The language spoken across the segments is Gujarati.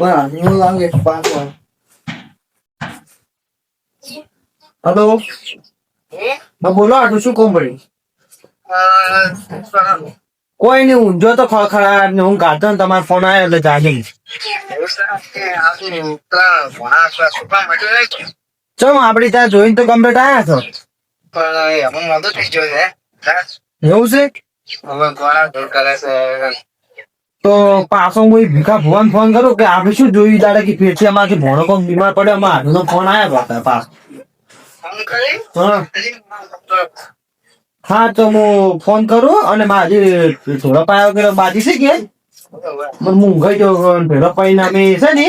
બરાબર એવું લાગે પાંચ વાર હલો હા બોલો આટલું શું કોમ પડ્યું કોઈ નહીં ઊંઝો તો ખળખળાટ ને હું કાઢતો ને તમારો ફોન આવ્યો એટલે જાગી ચમ આપડી ત્યાં જોઈને તો કમ્પ્લેટ આવ્યા છો એવું છે તો પાછો હું ભીખા ભુવાન ફોન કરું કે આપણે શું જોયું દાડે કે ફેરથી અમારે ભણો કોક બીમાર પડે અમારે હાથનો ફોન આવ્યો પાછો. પાછો હા. તો હું ફોન કરું અને મારી થોડો પાયો કર્યો બાજી છે કે? મને મૂંઘાઈ ગયો પાઈને અમે છે ને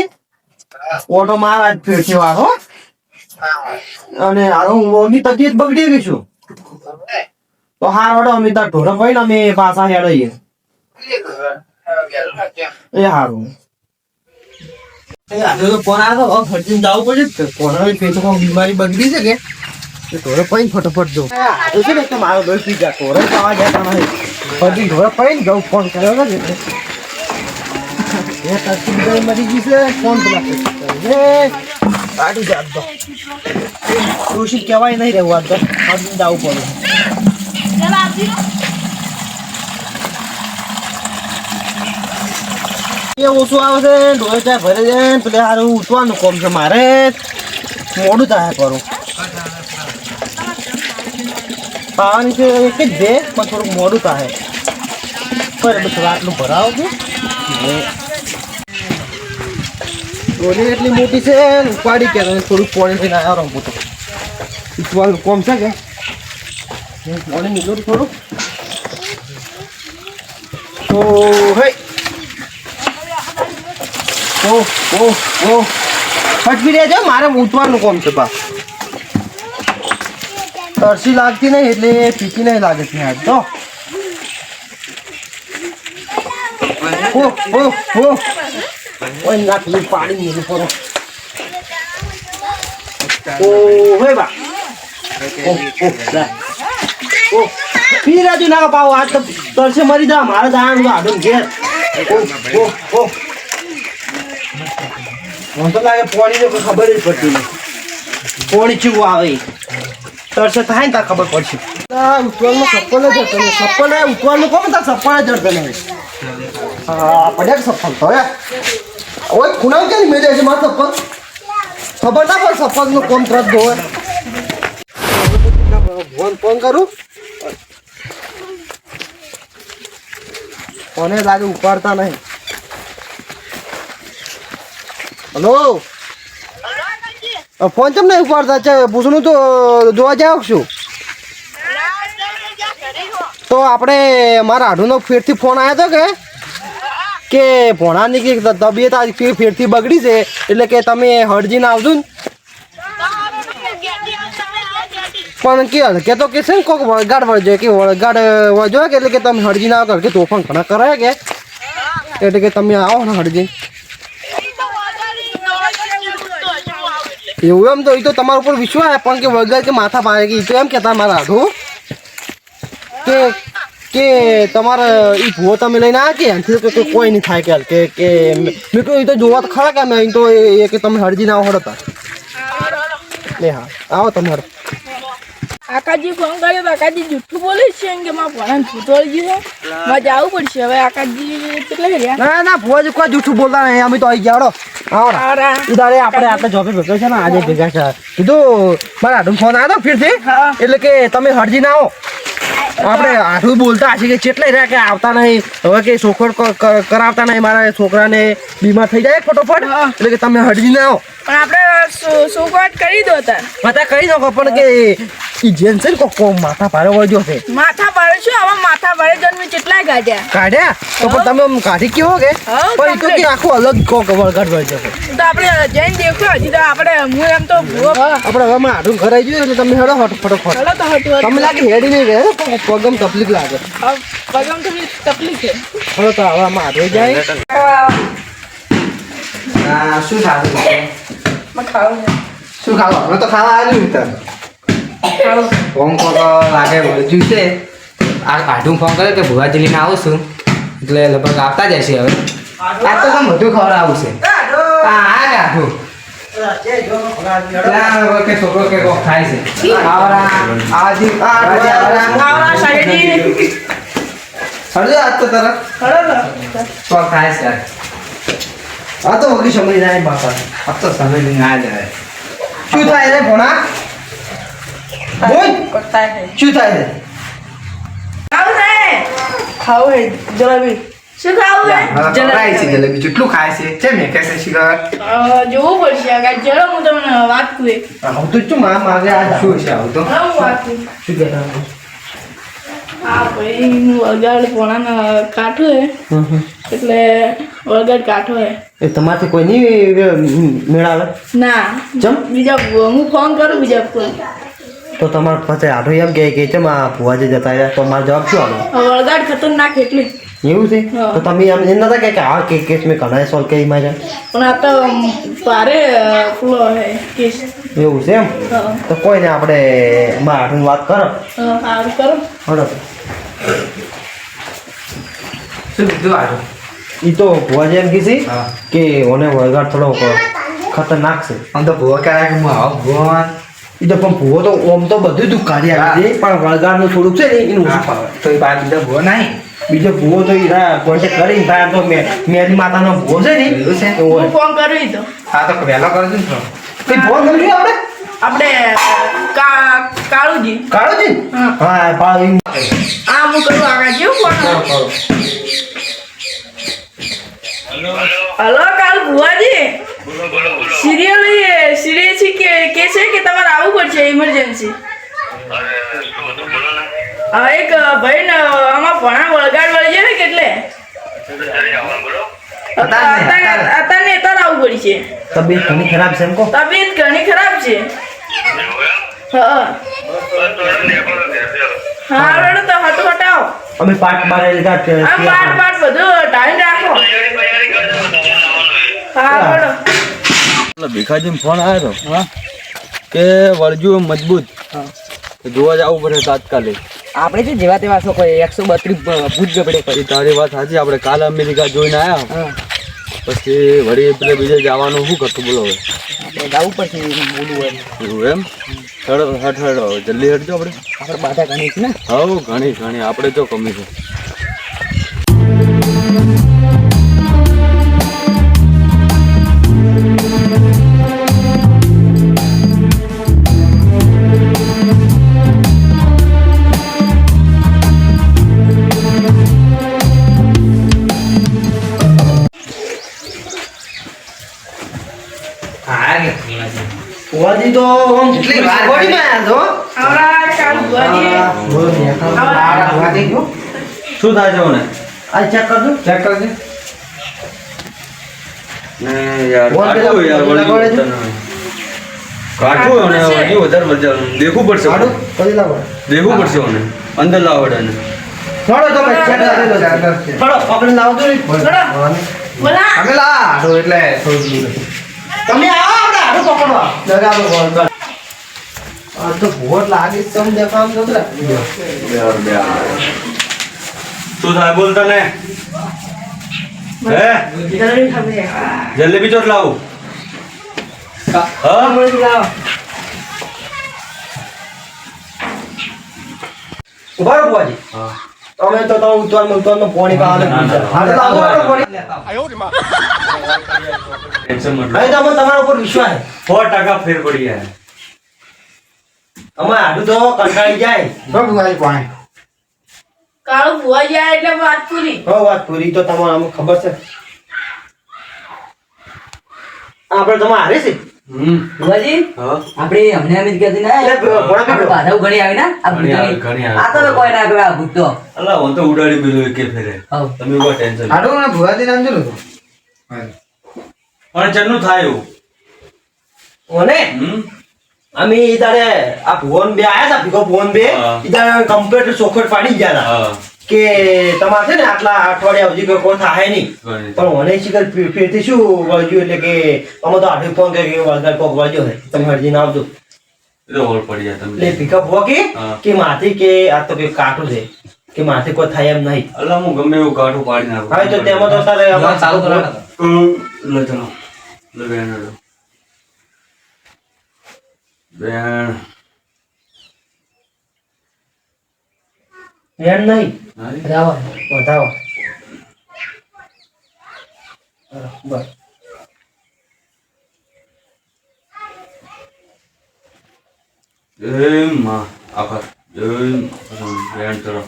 ઓટો મારા ફેરથી વાળો. અને હારો ઊંઘની તબિયત બગડી ગઈ છું. તો હારો અમે તાર ઢોરા પાઈને અમે પાછા હેડાઈએ એ તો પેટ બીમારી બગડી છે કે? એ ઢોરે પૈન ફટોફટ જો છે ને કે મારો દોસ્ત પી ગયા ઢોરે પાવા જતા નહીં ફરજી ઢોરે પૈન જવું ફોન કર્યો ને મરી ગઈ છે ફોન પેલા એ કાઢી જાત દો દોષિત કહેવાય નહીં રહેવું આ તો ફરજીને જવું પડે. દે પણ થોડુંક મોડું થાય. કે ડોલી એટલી મોટી છે ને ઉપાડી કે થોડુંક પાણી થઈને આવ્યો રહું તો. ઉઠવાનું કોમ છે કે? પાણી નીકળું થોડું તો, હે ઓ ઓ ઓ ફટકી રહેજો, મારે ઉઠવાનું કોમ છે બા. તરસી લાગતી નહીં, એટલે પીકી નહીં લાગે છે આજ તો ઓ ઓ ઓ ઓય પાણી નીકળી પડો ઓ હે બા. ઓ ઓ લા. ઓ પી રાજુ ના પાવ આજ તો તરસે મરી જા, મારે દાણ આડું ઘેર. ઓ ઓ ઓ મને તો લાગે પોણી કોઈ ખબર જ પડતી નથી. પોણી ચીવું આવે તરસે થાય ને તાર ખબર પડશે. ઉતવાનું સપ્પલ જ હતો સપ્પલ ઉતવાલનું કોમ તાર સપ્પલ જ હતો નહીં હા, પડ્યા સપ્પલ? તો યાર. ઓય ખૂણા કેમ મેં જાય છે મારા સપ્પલ? ખબર ના પડે સપ્પલનું કોમ તરત ધોવે ફોન ફોન કરું? કોને લાગે ઉપાડતા નહીં? હલો? ફોન નહીં ઉપાડતા? છે પૂછનું તો જોવા જાવ છું? તો આપણે મારા આઢુનો ફેરથી ફોન આવ્યો હતો કે? કે ભોણાની કે તબિયત આજ ફેર ફેરથી બગડી છે, એટલે કે તમે હળજીને આવજો ને. પણ કે હલકે તો કે છે ને કોક વળગાડ વળજો, કે વળગાડ વળજો કે એટલે કે તમે હળજીને આવો, કે તોફાન ઘણા કરાય કે? એટલે કે તમે આવો ને હળજી એવું એમ તો એ તો તમારા ઉપર વિશ્વાસ પણ કે વગર કે માથા પાડે કે એ તો એમ કહેતા મારા આઢું કે કે તમારે એ ભૂવો તમે લઈને આવ્યા કે? એનાથી તો કોઈ નહીં થાય કે કે કે મેં કહ્યું એ તો જોવા તો ખરા કે મેં તો એ કે તમે હળજી ના હડતા લે હા, આવો તમે આકાજી ફોન કર્યો આકાજી જુઠ્ઠું બોલે છે એમ કે મારા ભણાને છૂટોળી ગયું છે. મારે જવું પડશે. હવે આકાજી કેટલા રહ્યા ના ના ભૂવાજી કોઈ જૂઠું બોલતા નહીં. અમે તો આવી ગયા હડો આવો ને. આરા ઉદારે આપણે આપણે જોબે ભેગા છે ને આજે ભેગા છે. કીધું મારા હાડું ફોન આવ્યો ફીરથી? એટલે કે તમે હરજી ના આવો. આપણે આઠું બોલતા હશે કે ચેટલાય રહ્યા કે આવતા નહીં. હવે કે ક- કરાવતા નહીં મારા છોકરાને. બીમાર થઈ જાય ફટોફટ. એટલે કે તમે હરજી ના આવો. પણ આપણે સુકવાટ કરી દો તાર. માતા કહી દો પણ કે ઈ જેન છે ને કોક કોક માથા ભારે વળજો છે. માથા ભારે શું? આવા માથા ભારે જન્મે કેટલાય કાઢ્યા કાઢ્યા તો પણ તમે આમ કાઢી કેવો કે? પણ તો કે આખું અલગ કોક વળગાડ વળજો છે. તો આપણે જઈને દેખો હજી તો આપણે હું એમ તો આપણે હવે મારા હાડું ઘર આવી ગયું એટલે તમે હેડો હટ ફટોફટ. ચલો તો હટ તમે લાગે હેડી નહીં ગયા પગમ તકલીફ લાગે. પગમ થોડી તકલીફ છે. હવે તો હવે હાથે જાય. શું ખાવું શું ખાવું? હવે તો ખાવા આવ્યું તને ફોન કોક લાગે વળજ્યું છે. આ આઢું ફોન કર્યો કે ભુવાજી લઈને આવું છું? એટલે લગભગ આવતા જ હશે હવે. આ તો તમે બધું ખબર આવશે? હા આ છોકરો કે કોક થાય છે. આજ તો તરત. કોક થાય છે. આ તો ઓગણી સમજ જાય બાપા. આ તો સમજ નહીં આ જાય શું થાય ભણા? બોલ. કરતા હે શું થાય છે? ખાવું છે? ખાવું હે જલેબી. શું ખાવું હે ખાય છે જલેબી. કેટલું ખાય છે. છે મેં કહેશે શિખર? જોવું પડશે આગળ ચલો હું તમને વાત કરું એક. તો શું માં માગે આ શું છે આવું તો? હા, હું વાત કરું શું કહેતા હા ભાઈ હું વગાડ પોણાના કાઠો હે એટલે વગાડ કાઠો હે એ તમારથી કોઈ નહીં મેળાવે ના. ચમ? બીજા હું ફોન કરું બીજા ફોન તો તમારે પાસે આઠો એમ કહે કે છે માં ભુવાજી જતા રહ્યા? તો મારો જવાબ શું આલો વળગાડ ખતરનાક એટલી એવું છે? તો તમે એમ એમ નતા કે કે આ કે કેસ મેં ઘણા સોલ્વ કરી માં પણ આ તો પારે ફૂલો હે કેસ. એવું છે એમ? તો કોઈ ને આપણે માં વાત કરો. હા, કરો. હડો શું કીધું આજો? એ તો ભુવાજી એમ કીધી કે ઓને વળગાડ થોડો ખતરનાક છે. આમ તો ભુવા ક્યારે કે હું આવું ભગવાન એ તો પણ ભૂવો તો ઓમ તો બધું તું કાઢી આવે છે પણ વળગાડનું થોડુંક છે ને એનું ઓછું ફાવે. તો એ બાદ બીજા ભૂવો નહીં. બીજો ભૂવો તો ઈરા કોન્ટેક્ટ કરી ભાઈ તો મે મેરી માતાનો ભૂવો છે ને એવું છે? હું ફોન કરું તો. હા તો વહેલો કરજો ને થોડો તે ફોન કર્યો આપણે. આપણે કાળુજી. કાળુજી? છે હા. હા આ હું કરું આગળ જેવું ફોન હલો. કાલ ભુવાજી? સિરિયલ સિરિયલ છે કે કે છે કે તમારે આવવું પડશે ઇમરજન્સી હા એક ભાઈ ને આમાં ભણા વળગાડ વળી જાય ને કેટલે અત્યારે અત્યારે આવવું પડશે. તબિયત ઘણી ખરાબ છે એમ તબિયત ઘણી ખરાબ છે. હા. હા. તો હટો હટાવો. અમે પાટ બારે લીધા છે. આ પાટ પાટ બધું ટાઈમ રાખો. હા રડો. એટલે ભીખાજી ફોન આવ્યો હા. કે વળજુ મજબૂત. જોવા જવું પડે તાત્કાલિક. આપણે જે જેવા તેવા છો કોઈ એકસો બત્રીસ ભૂત ગબડે કરી. તારી વાત સાચી આપણે કાલે અમેરિકા જોઈને આવ્યા પછી વળી પેલે બીજે જવાનું શું કરતું બોલો હવે? આપણે જવું પડશે બોલવું હોય એવું એમ? હેડો હેડ જલ્દી હટજો આપણે. આપણે બાધા ઘણી છે ને? હવ ઘણી ઘણી. આપણે જો કમી છે. ભુવાજી તો. આમ કેટલી વાર પડી કરી? છો શું થાય છે મને આ ચેક કરજો. ચેક કરજો. ને યાર પેલા યાર વળી. કાઢવું અને હજી વધારે મજા દેખવું પડશે કાઢો કરી લાવો. દેખવું પડશે મને અંદર લાવડે ને થોડો તમે ચેક કરેલો છે. ચેક થોડો પકડી લાવજો ને થોડો. બોલા. અમે લા એટલે થોડું. તમે આવો આપણે હાડું પકડવા લગાવો વળગાડ. આ તો ભૂત લાગે તમ દેખામ તો બે થાય બોલ તને? હે? જલેબી ચોટ લાવું? હા? ઊભા રહો ભુવાજી. તમે તો તમે ઉતારમાં ઉતારમાં પોણી પાવાનું ના, ના, હા, તો લાવો આપણે પોણી. ટેન્શન મત હવે તો અમે તમારા ઉપર વિશ્વાસ છે. સો ટકા ફેર પડી ગયા અમે આડું તો કંટાળી જાય. તો ભૂવાજી પાણી કાળું ભુવાજી જાય એટલે વાત પૂરી. હો વાત પૂરી તો તમારે અમને ખબર છે. આપણે તમારે હારે છે ના એટલે ઘણી આવી ના? આ ઘણી. આ તો કોઈ ના આ ભૂત તો. અલા હું તો ઉડાડી મેલું કે ફેરે. તમે ટેન્શન આડો ને ભૂવાજી નામ પણ થાય એવું. ઓને? હમ. અમે ઈ તારે આ ભુવન બે આયા હતા ભીખો ભુવન બે. ઈ તારે કમ્પ્લીટ ચોખવટ પાડી ગયા હતા હા. કે તમારે છે ને આટલા અઠવાડિયા સુધી કોઈ થાય નહીં. પણ મને શીખર ફેરથી શું વળગ્યું એટલે કે અમે તો આઠ ફોન કરી કે વળગાડ કોક છે તમે આવજો. હોળ પડી જાય એટલે પિકઅપ હો કે કે માથી કે આ તો કે કાઠું છે? કે માથે કોઈ થાય એમ નહીં. એટલે હું ગમે એવું કાઢું પાડી નાખું. હા તો તેમાં તો તારે ચાલુ કરો ને. હમ, લે ચલો. લે બેન બેન. વેણ નહીં? બરાબર વધાવો બસ જય માં આભાર. જય. બેન ચલો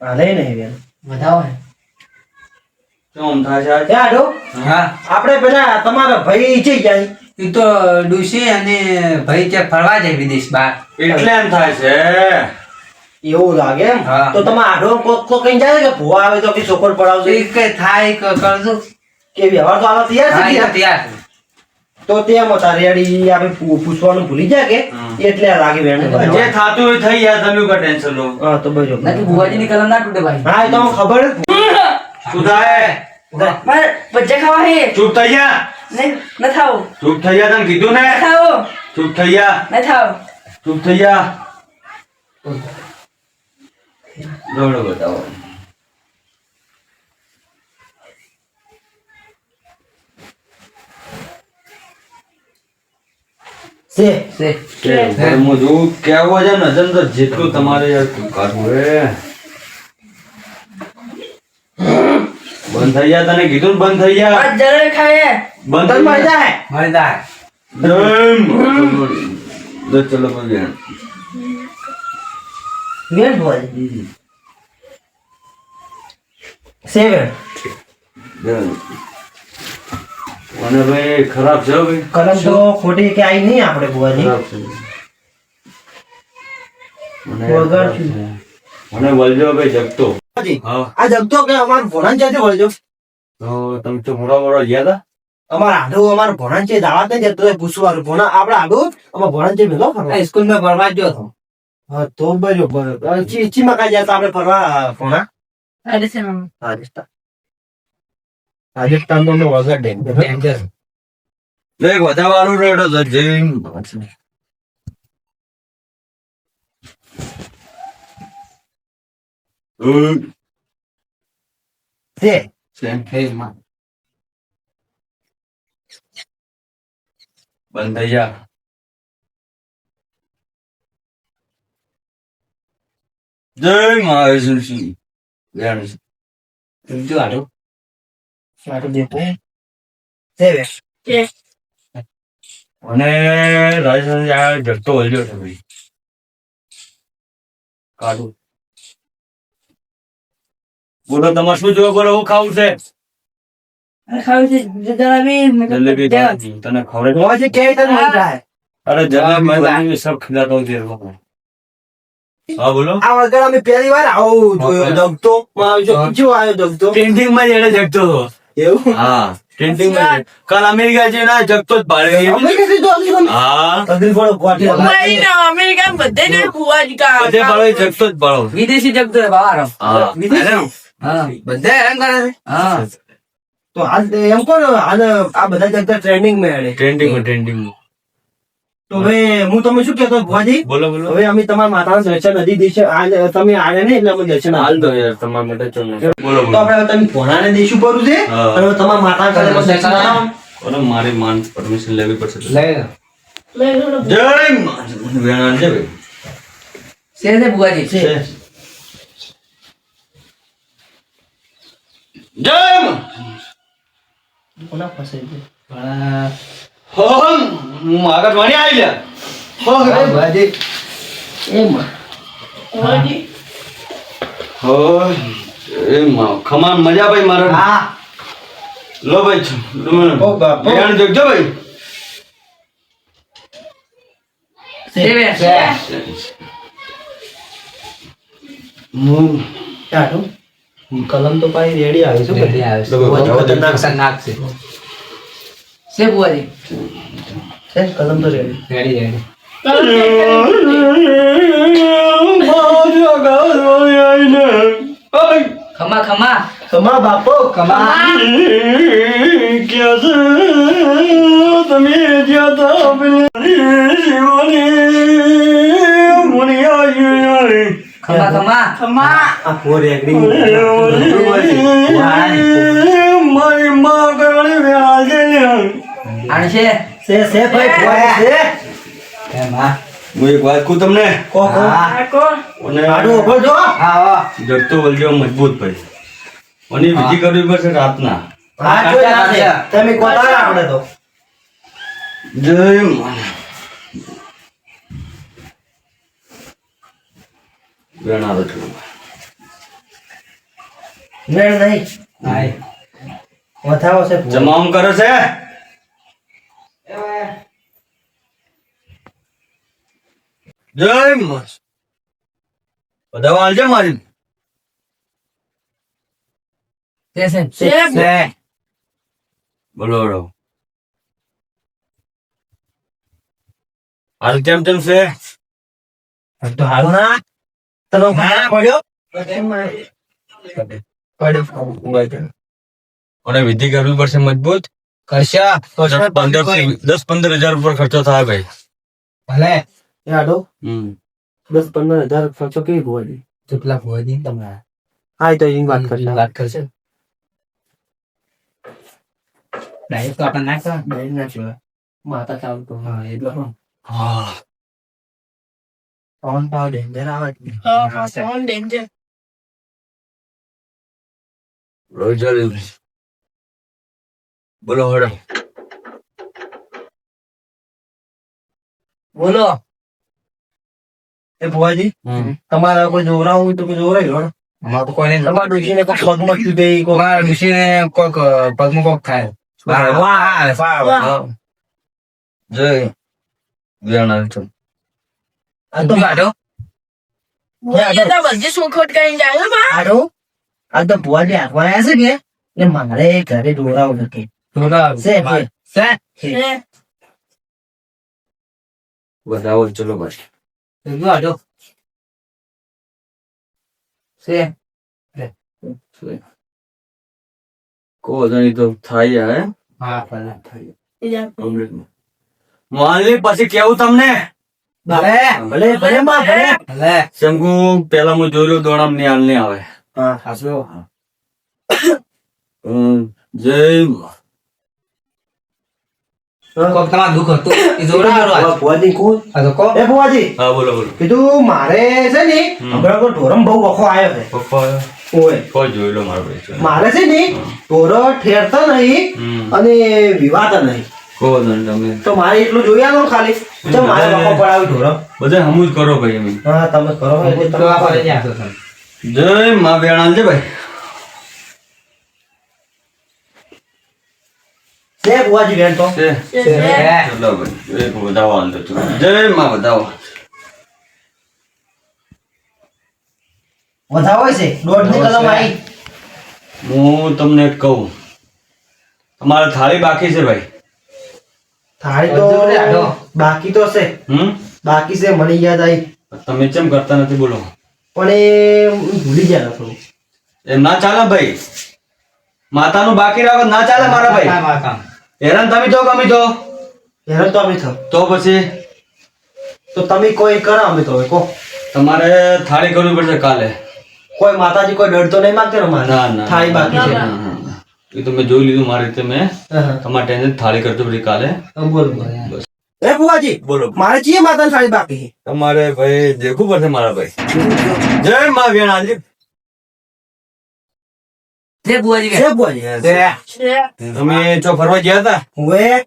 હાલે નહીં વેણ બતાવો ને થાય છે આજે? એ આડો હા. આપણે પેલા તમારા ભાઈ છે જાય? એ તો ડુસી અને ભાઈ ત્યાં ફરવા જાય વિદેશ બહાર. એટલે એમ થાય છે. એવું લાગે એમ? તો તમે આડો કોક કોક કઈ જાય કે ભૂવા આવે તો કે છોકર તો એ કઈ થાય કરજો કે વ્યવહાર તો આવા તૈયાર છે તો તૈયાર છે. તો તેમ હતા રેડી આપણે પૂછવાનું ભૂલી જાય કે? એટલે લાગે વેણ જે થાતું હોય થઈ જાય તમે કો ટેન્શન લો. હા તો બરોબર નક્કી ભુવાજીની કલમ ના તૂટે ભાઈ. હા તો ખબર જ શું થાય મારે ભજીયા ખાવા હે ચૂપ થઈ જા નહીં ન થાવ ચૂપ થઈ જા તને કીધું ને ન થાવ ચૂપ થઈ જા ન થાવ ચૂપ થઈ જા દોડો બતાવો છે છે કે હું જોઉં કેવો છે ને અજન તો જેટલું તમારે યાર કાઢવું હે બંધ થઈ જા તને કીધું બંધ થઈ જા આજ જરે ખાય બંધ જા જાય. મરી જાય. લે ચલો વેણ ભૂવાજી છે વેણ અને ભાઈ ખરાબ છે ભાઈ. કલમ તો ખોટી કે આઈ નહીં આપણે ભૂવાજી મને વગર મને વળજો ભાઈ જગતો. ભૂવાજી, આ જગતો કે અમાર ભોણાન ક્યાંથી વળજો? તો તમે તો મોડા મોડા ગયા હતા અમાર આડો અમાર ભોણાન છે દાવા નહીં જતો હોય પૂછવાનું. ભોણા આપણે આડો અમાર ભોણાન છે ભેગો ફરવા? સ્કૂલમાં ભરવા ગયો હતો હા તો બરોબર. ચી માં કાંઈ જતા આપણે ફરવા ભોણા? રાજસ્થાન. રાજસ્થાન તો વગર ડેન્જર વધારવાનું રેડો તો જય હમ. છે હે માં બંધ થઈ જા જય મહાવીર જ્ઞાન જો આડો આટલું દેખો છે વેણ કે અને રાજસ્થાન આ જગતો વળ્યો છે ભાઈ કાઢું બોલો તમારે શું જોવે બોલો હું ખાવું છે? અરે ખાવું છે જલેબી મેં કહ્યું જલેબી ભજીયા. ખાવી. તને ખવડાવી દઉં? ભૂવાજી કેવી રીતે મળી જાય અરે જલેબી સબ ખિલાતા હું તેરે હા બોલો. આ વગર અમે પહેલી વાર આવું જોયો. હા. જો જો આવ્યો જગતો? ટેન્ટિંગમાં એને જગતો હતો. એવું? હા ટેન્ટિંગમાં કાલ અમેરિકા છે ના જગતો જ ભાડે અમે કીધું તો અગલી વખત હા. અગલી વખત ગોઠી મુંબઈ ને અમેરિકા બધે જ કા બધે ભાડે જગતો જ ભાડો. વિદેશી જગતો બહાર હા. હા બધા હેરાન કરે છે? હા. તો હાલ એમ કહો ને હાલ આ બધા જગ્યા ટ્રેન્ડિંગમાં હેડે ટ્રેન્ડિંગમાં ટ્રેન્ડિંગ તો હવે હું તમે શું કહેતો ભુવાજી? બોલો બોલો. હવે અમે તમારા માતાના દર્શન હજી દેશે આજ તમે આવ્યા નહીં એટલે અમે દર્શન હાલ હાલ દો યાર તમારા માટે ચો બોલો તો આપણે તમે ભોણાને દેશું પડું છે અને તમારા માતા ઘરે દર્શન કરાવો. મારે માન પરમિશન લેવી પડશે લે. લો. ને. જય માન વેણા છે ભાઈ. છે છે ભુવાજી છે. જય માં કોના પાસે છે? હું આગળ વણી આવી લ્યા હો, બધી એમાં. ભુવાજી હો એ માં ખમાન મજા ભાઈ મારા હા લો ભાઈ છો ઓ બાપો. વેણ જગજો ભાઈ છે બે છે. હું ચાલો. કલમ તો પાઈ રેડી આવી છે રેડી આવે છે. ખતરનાક ખતરનાક છે. છે. બુવાજી છે ને, કલમ તો રેડી. Ready ready. ખમા ખમા. તમારા બાપો કમા ખમા ખમા. ખમા. આ ફોર રેકડી મારી માં છે? સે સે ભાઈ એમ હા હું એક વાત કહું તમને? કો કો કો અને આડું ઊભો જો હા હો. જગતો વલજો મજબૂત ભાઈ. અને વિધિ કરવી પડશે રાતના. હા જોઈ તમે કોતા આપણે તો. જય મા વેણારો છું વેણ નહીં. હાય. વધાવો છે ભુવા. કરો છે? જય મસ બધા વાલજે મારી? તે છે છે. છે. બોલો બોલો. હાલ કેમ કેમ છે? તો હાલ. ના. તને ઘણા પડ્યો અને વિધિ કરવી પડશે મજબૂત. કરશા. દસ પંદર દસ પંદર હજાર ઉપર ખર્ચો થાય ભાઈ. ભલે. એ દસ પંદર હજાર ખર્ચો કેવી ભુવાજી કેટલા ભુવાજી તમને હા એ તો એની વાત કરશે. વાત કરશે. ડાયરેક્ટ તો આપણે ના કરવા બેન માતા ચાલુ તો હા. એટલે હા. ઓન પાવ ડેન્જર આવે હા સોન ડેન્જર રોજલ બોલો હડો બોલો એ ભુવાજી તમારા કોઈ જોરાવું હોય તો કોઈ જોરાઈ લો અમારે તો કોઈને તમારા ડોશીને કોઈ પગમાં શું દે કોઈ ડુશીને કોઈક પગમાં કોક થાય વાહ, વાહ, વાહ, છો આ તો કાઢો આ તો ભુવાજી હાથમાં આવ્યા છે કે. મારે. ઘરે જોરાવું નથી. બતાવો ચલો ભાઈ કાઢો છે. તો થાય હે? હા થઈ મોહનલી પછી કેવું તમને? ભલે ભલે માં ભલે. ભલે. શંકુ પેલા હું દોડામની હાલ નહીં આવે. હા હાસુ જય મારે છે ને હમ. હમણાં ઢોરમ બહુ વખો આવ્યો છે. મારો ભાઈ. છે. મારે છે ને ઢોરો ઠેરતા નહીં અને વિવાતા નહીં. તમે તમે. તો મારે એટલું જોઈ આલો ખાલી. તો મારે વખો પડાવી ઢોરમ બધા હમું જ કરો ભાઈ અમે હા તમે કરો એટલે તો. જય મા વેણા છે ભાઈ. છે ભુવાજી બેન તો. ચલો ભાઈ એક જય માં વધાવો. વધાવો છે? દોઢની કલમ આવી. હું તમને કહું. તમારે થાળી બાકી છે ભાઈ. થાળી તો બાકી તો છે. હમ? બાકી છે મને યાદ આવી તમે કેમ કરતા નથી બોલો? પણ એ ભૂલી ગયા થોડું એમ ના ચાલે ભાઈ. માતાનું બાકી રાખો ના ચાલે મારા ભાઈ. હેરાન તમે તો ગમી તો હેરાન તો અમે થો તો પછી? તો તમે કોઈ કરો અમે તો કો. તમારે થાળી કરવી પડશે કાલે. કોઈ માતાજી કોઈ ડર તો નહીં માંગતો ને થાળી બાકી છે. એ તો મેં જોઈ લીધું મારી રીતે મેં. હા, હા. તમારે ટેન્શન થાળી કરજો પછી કાલે. હા, બોલ બોલ. એ બુવાજી બોલો. મારે ચીએ માતાની થાળી બાકી તમારે ભાઈ દેખવું પડશે મારા ભાઈ. જય મા વેણાજી. તમે ફરવા ગયા હતા? હવે.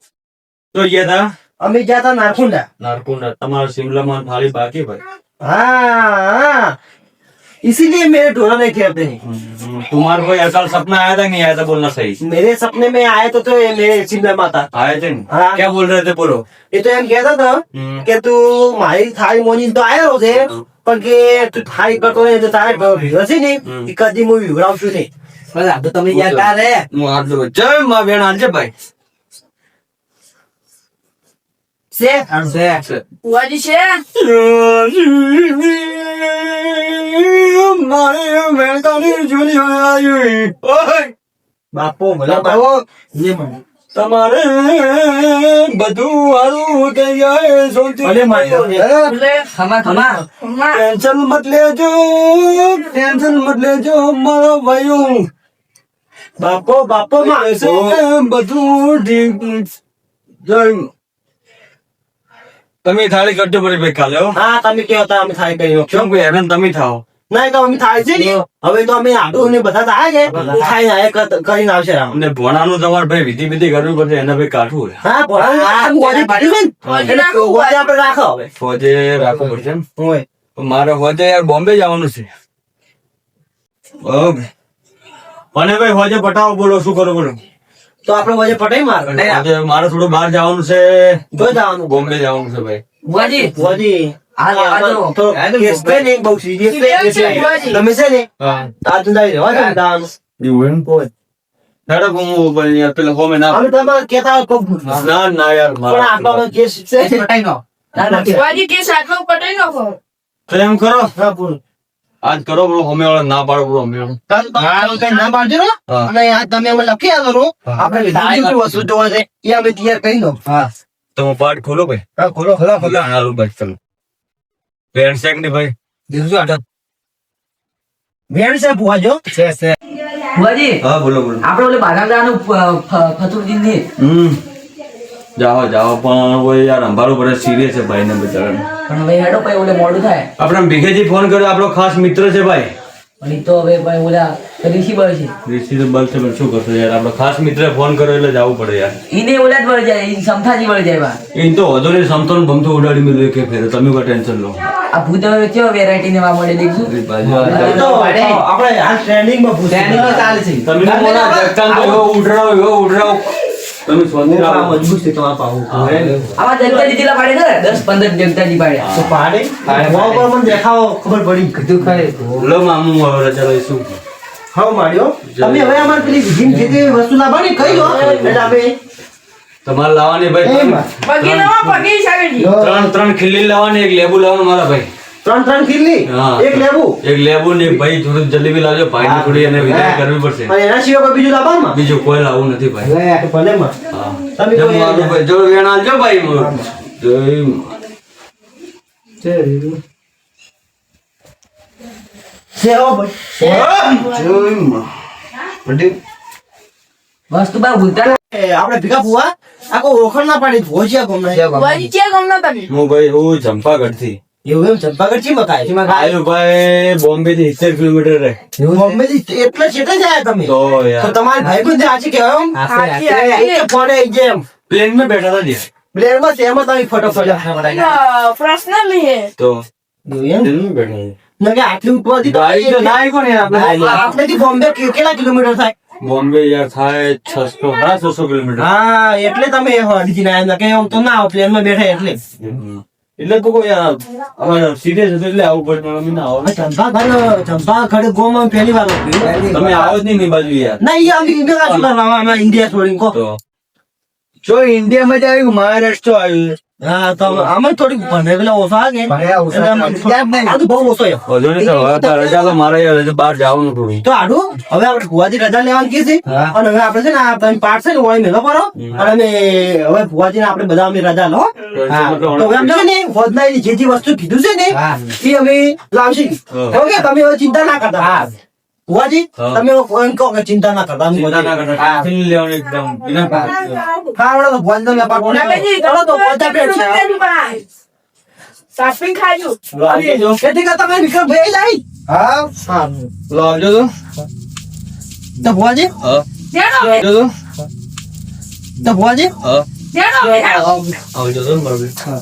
તો ગયા હતા? અમે ગયા હતા નારકુંડા. નારકુંડા. તમારા શિમલામાં થાળી બાકી ભાઈ. हाँ इसीलिए मेरे ढोला नहीं खेलते हैं तुम्हारे कोई अकल सपना आया था नहीं आया था बोलना सही मेरे सपने में आए तो, तो ये मेरे शिमला माता आए थे नहीं? हाँ। क्या बोल रहे थे बोलो એ તો એમ કહેતા હતા हम्म, કે તું મારી થાળી મોની તો આવ્યો છે પણ કે તું થાળી કરતો નહીં તો તારે ભીડો છે ને હમ. એ કદી હું વિવડાવશું નહીં બસ આ તો તમે યાર તારે હું આટલું જય માં વેણ આલજે ભાઈ છે છે ભુવાજી છે મારે વેણકાની જૂની આવી ઓય! બાપો ભલા બાપો. તમારે બધું થઈ જાય અરે ટેન્શન મત લેજો ટેન્શન મત લેજો મારો ભાઈઓ. બાપો બાપો બધું ઠીક જય. તમે થાળી કરજો પડી ભાઈ કાલે હો. હા તમે કહો તો અમે થાય કરી કેમ કે હેરાન તમે થાઓ? ના એ તો અમે થાય છે ને. હવે તો અમે આડું ને બધા થાય છે. થાય. ના એ કરીને આવશે રામ. અમને ભણાનું તમારે ભાઈ વિધિ વિધિ કરવી પડશે એને ભાઈ કાઢવું હોય. હા આ ગોળી છે ને? એટલે ગોળી આપણે રાખો હવે. ફોજે રાખવું પડશે એમ. હોય. મારે હોજે યાર બોમ્બે જવાનું છે. ઓકે. અને ભાઈ હોજે પટાવો બોલો શું કરો બોલો? તો આપણો વજે પટાઈ માર મારે થોડું બહાર જવાનું છે. જો જવાનું. બોમ્બે જવાનું છે ભાઈ. બુઆજી તો એમ કરો. આજ કરો બોલો અમે વાળા ના પાડો બોલો અમે ના પાડજો ને? અને આ તમે અમે લખી આવો રો. આપણે શું વસ્તુ જોવા છે? એ અમે તૈયાર કરી દો. તો હું પાઠ ખોલો ભાઈ. હા ખોલો ખોલો ખોલો. હાલો ભાઈ ચલો. પેન્ટ શેક ને ભાઈ? બીજું આટા વેણ છે ભુવાજો છે છે. બુઆજી હા બોલો બોલો. આપણે ઓલે બાગામ જવાનું ફતુરદીનની હમ. જાઓ જાઓ પણ કોઈ યાર અંબારું પડે સિરિયસ છે ભાઈ ને બચારાને. પણ હવે હેડો ભાઈ ઓલે મોડું થાય. આપણે ભીખેજી ફોન કર્યો આપણો ખાસ મિત્ર છે ભાઈ. પણ ઈ તો હવે ભાઈ ઓલા ઋષિ બળ છે. ઋષિ તો બળ છે પણ શું કરશો યાર આપણો ખાસ મિત્ર ફોન કર્યો એટલે જવું પડે યાર. ઈને ઓલા જ બળ જાય ઈ સમથાજી બળ જાય બા. એ તો વધુ નહીં સમતોલ ભમતો ઉડાડી મેળવે કે ફેરે તમે કોઈ ટેન્શન લો. આ ભૂત હવે કેવો વેરાયટી ને વા મળે દેખશું? એ તો આપણે હાલ ટ્રેન્ડિંગમાં પૂછ્યું. ચાલે છે. તમે બોલા જગતાન તો એવો ઉડરાવ એવો ઉડરાવ તમે આ રાખો મજબૂત છે તમારા પાવું આવા જગતાજી જેટલા પાડે છે દસ પંદર જગતાજી પાડ્યા. તો પાડે? ભુવા ઉપર મને દેખાવો ખબર પડી. કીધું ખરે લો મામુ હવે રજા લઈશું હા માર્યો. તમે હવે અમારે પેલી વિધિન જે જે વસ્તુ દો. એટલે અમે તમારે લાવવાની ભાઈ પગે ત્રણ ત્રણ ખીલી લાવવાની એક લેબુ લાવવાનું મારા ભાઈ. ત્રણ ત્રણ કિલ્લી એક લેવું એક લેબુ ને ભાઈ થોડું જલેબી લાવજો ભાઈ ને થોડી એને વિદાય કરવી પડશે. અને એના સિવાય કોઈ બીજું લાવવાનું બીજું કોઈ લાવવું નથી ભાઈ. લે ભલે માં. તમે કોઈ- મારું ભાઈ. જો વેણ આલજો ભાઈ. જય ભાઈ. વસ્તુ બા ભૂલતા આપણે ભેગા ભુવા? આખો ઓળખાણ ના પાડી ભોજિયા ગમના. ગમના. તમે હું ભાઈ હું ચંપાગઢથી એવું એમ ચંપાગઢ ચી મકાય? આવ્યો ભાઈ બોમ્બે થી સિત્તેર કિલોમીટર રહે. બોમ્બે થી એટલે છેટે જાય તમે? તો તો યાર તમારી ભાઈ બંધ આજે કહેવાય એમ? હાચી. એ ફોને જેમ પ્લેનમાં બેઠા હતા જે પ્લેનમાં તેમાં તમે ફટોફટ પર્સનલ હે. તો એવું એમ? બેઠા હતા. ના કે આટલી ઉપરથી તો ગાડી તો ના આવી કોને આપણે? આપણેથી બોમ્બે કેટલા કિલોમીટર થાય? બોમ્બે યાર થાય છસો હા છસો કિલોમીટર. હા એટલે તમે અડીથી ના એમ કે એમ તો ના આવો પ્લેનમાં બેઠા એટલે. એટલે તો કોઈ યાર અમારે સિરિયસ હતું એટલે આવું પડે અમે ના આવો. ચંપાગઢ ચંપાગઢ ગોમાં પહેલી વાર. તમે આવો જ નહીં ની બાજુ યાર. ના ઈ અમે ઇન્ડિયા કો છોડીને તો? જો ઇન્ડિયામાં જ આવ્યું મહારાષ્ટ્ર આવ્યું હા તો અમે થોડીક ભણેલા ઓછા કે તો બહુ ઓછો છે. નહીં તો હવે તો રજા તો મારે યાર બહાર જવાનું થોડું તો આડું હવે આપણે ભુવાજી રજા લેવાની કીધી અને હવે આપણે છે ને તમે પાઠ છે ને ઓય મેલો કરો અને અમે હવે ભુવાજી આપણે બધા અમે રજા લો. હા. તો હવે ને જે જે વસ્તુ કીધું છે ને એ અમે લાવશી. હા. ઓકે તમે હવે ચિંતા ના કરતા. ભુવાજી હા. તમે ફોન કહો કે ચિંતા ના કરતા ચિંતા ના કરતા. હા. ટેન્શન લેવાનું એકદમ બિના હા તો ભુવાજી તમે વેપાર. નાગાજી ચલો તો પહોંચા પેટ છે સાપિંગ ખાજો. ખેતી કરતા કઈ વિક્રમ ભાઈ જાય હા. હા લાવજો તો. તો ભુવાજી? હા. લાવજો તો. તો ભુવાજી? હા. જેનો આવજો તો બરાબર. તો હા.